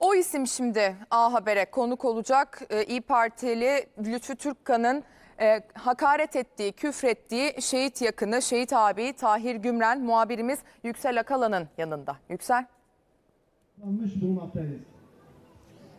O isim şimdi A Haber'e konuk olacak. Ee, İyi Partili Lütfü Türkkan'ın e, hakaret ettiği, küfrettiği şehit yakını, şehit abi Tahir Gümren muhabirimiz Yüksel Akalan'ın yanında. Yüksel. almış bulunmaktayız.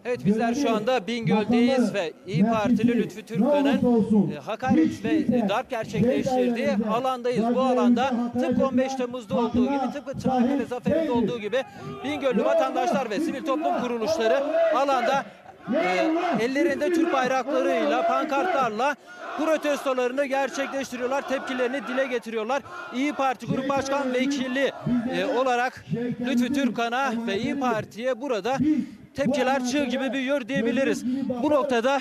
Evet bizler şu anda Bingöl'deyiz ve İyi Partili Lütfü Türkkan'ın e, hakaret ve darp gerçekleştirdiği alandayız. Bu alanda tıpkı 15 Temmuz'da olduğu gibi tıpkı Çanakkale Zaferi'nde olduğu gibi Bingöllü vatandaşlar ve sivil toplum kuruluşları alanda e, ellerinde Türk bayraklarıyla, pankartlarla protestolarını gerçekleştiriyorlar, tepkilerini dile getiriyorlar. İyi Parti Grup Başkan Vekili e, olarak Lütfü Türkkan'a ve İyi Parti'ye burada tepkiler çığ gibi büyüyor diyebiliriz. Bu noktada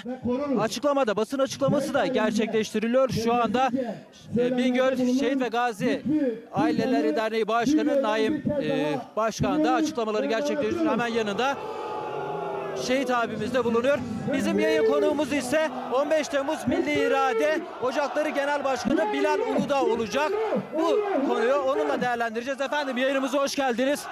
açıklamada, basın açıklaması da gerçekleştiriliyor. Şu anda e, Bingöl Şehit ve Gazi Aileleri Derneği Başkanı Naim e, Başkan da açıklamaları gerçekleştiriyor. Hemen yanında şehit abimiz de bulunuyor. Bizim yayın konuğumuz ise 15 Temmuz Milli İrade Ocakları Genel Başkanı Bilal Uludağ olacak. Bu konuyu onunla değerlendireceğiz. Efendim yayınımıza hoş geldiniz.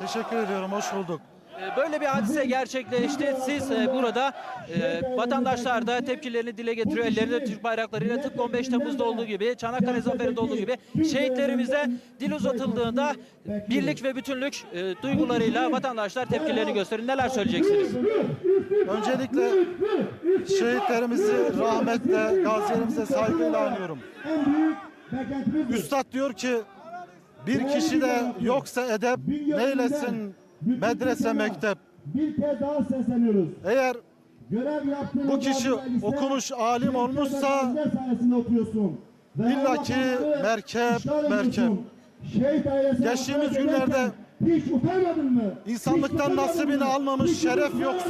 Teşekkür ediyorum, hoş bulduk. Ee, Böyle bir hadise gerçekleşti. Siz e, burada e, vatandaşlar da tepkilerini dile getiriyor. Ellerinde Türk bayraklarıyla tıpkı 15 Temmuz'da olduğu gibi, Çanakkale Zaferi'nde olduğu gibi şehitlerimize dil uzatıldığında birlik ve bütünlük e, duygularıyla vatandaşlar tepkilerini gösterin. Neler söyleyeceksiniz? Öncelikle şehitlerimizi rahmetle, gazilerimize saygıyla anıyorum. Üstad diyor ki, bir kişi de yoksa edep, neylesin medrese mektep. bir kez daha sesleniyoruz. Eğer Görev bu kişi okumuş, alim olmuşsa kez de sayesinde oturuyorsun. Ve illa Allah ki Allah'ı merkep, merkep. Geçtiğimiz günlerde hiç mı? İnsanlıktan nasibini mı? almamış şeref mı?